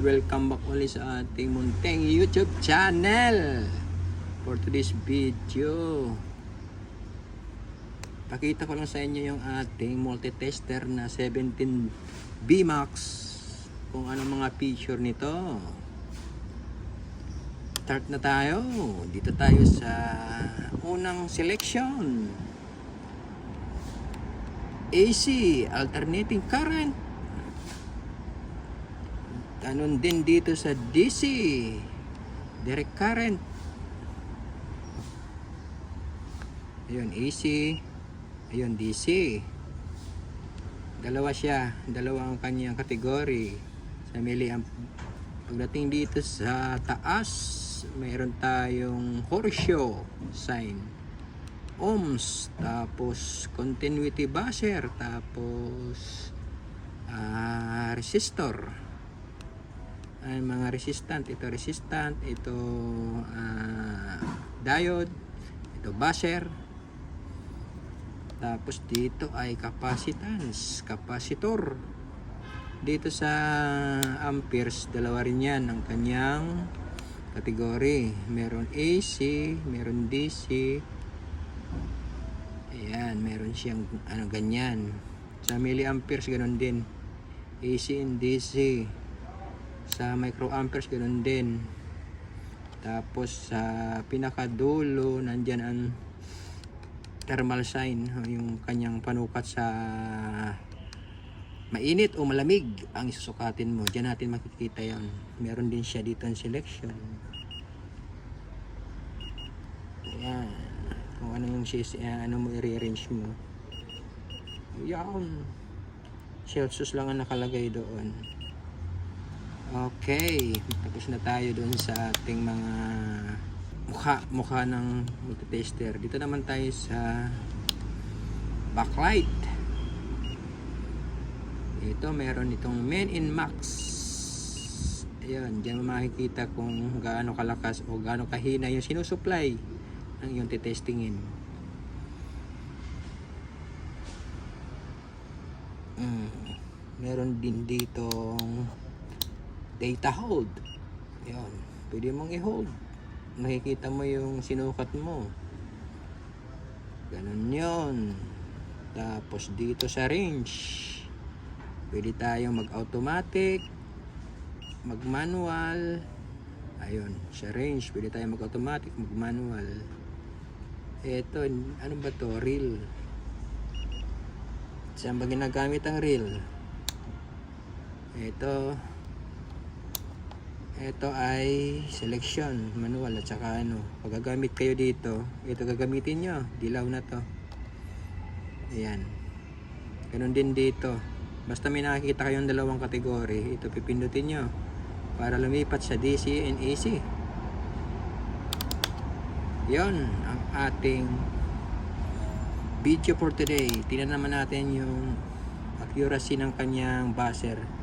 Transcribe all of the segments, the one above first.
welcome back ulit sa ating munteng YouTube channel for today's video. Pakita ko lang sa inyo yung ating multi-tester na 17 VMAX kung ano mga feature nito. Start na tayo. Dito tayo sa unang selection. AC alternating current Ganon din dito sa DC. Direct current. Ayun, AC. Ayun, DC. Dalawa siya. Dalawa ang kanyang kategory. Sa milliamp. Pagdating dito sa taas, mayroon tayong horseshoe sign. Ohms. Tapos, continuity buzzer. Tapos, ah resistor ay mga resistant. Ito resistant ito ah, diode ito buzzer tapos dito ay capacitance capacitor. Dito sa amperes dalawa rin yan ang kanyang kategory. Meron AC meron DC ayan meron siyang ano ganyan. Sa milliamperes ganun din. AC and DC sa microamperes ganun din. Tapos sa pinakadulo nandyan ang thermal sign yung kanyang panukat sa mainit o malamig ang isusukatin mo. Diyan natin makikita yan meron din siya dito ang selection. Yan kung ano yung sis, eh, ano mo i-rearrange mo. Yan Celsius lang ang nakalagay doon Okay, tapos na tayo doon sa ating mga mukha, mukha ng multitester. Dito naman tayo sa backlight. Ito, meron itong Men in Max. Ayan, dyan mo makikita kung gaano kalakas o gaano kahina yung sinusupply ng iyong titestingin. Mm, meron din ditong data hold. Yan. Pwede mong i-hold. Makikita mo yung sinukat mo. Ganun yon. Tapos dito sa range, pwede tayong mag-automatic, mag-manual. Ayun, sa range, pwede tayong mag-automatic, mag-manual. Ito, ano ba to? Reel. Saan ba ginagamit ang reel? Ito, ito ay selection, manual at saka ano. Pag gagamit kayo dito, ito gagamitin nyo. Dilaw na to. Ayan. Ganun din dito. Basta may nakikita kayong dalawang kategory, ito pipindutin nyo para lumipat sa DC and AC. Yon ang ating video for today. Tingnan naman natin yung accuracy ng kanyang buzzer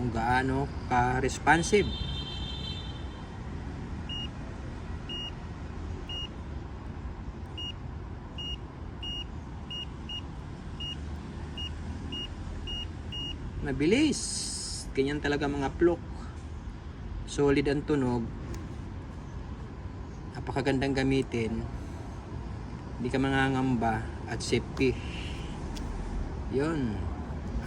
kung gaano ka-responsive. Mabilis. Ganyan talaga mga plok. Solid ang tunog. Napakagandang gamitin. Hindi ka mangangamba at safety. Yun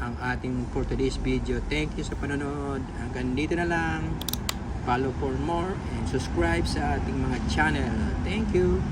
ang ating for today's video. Thank you sa panonood. Hanggang dito na lang. Follow for more and subscribe sa ating mga channel. Thank you.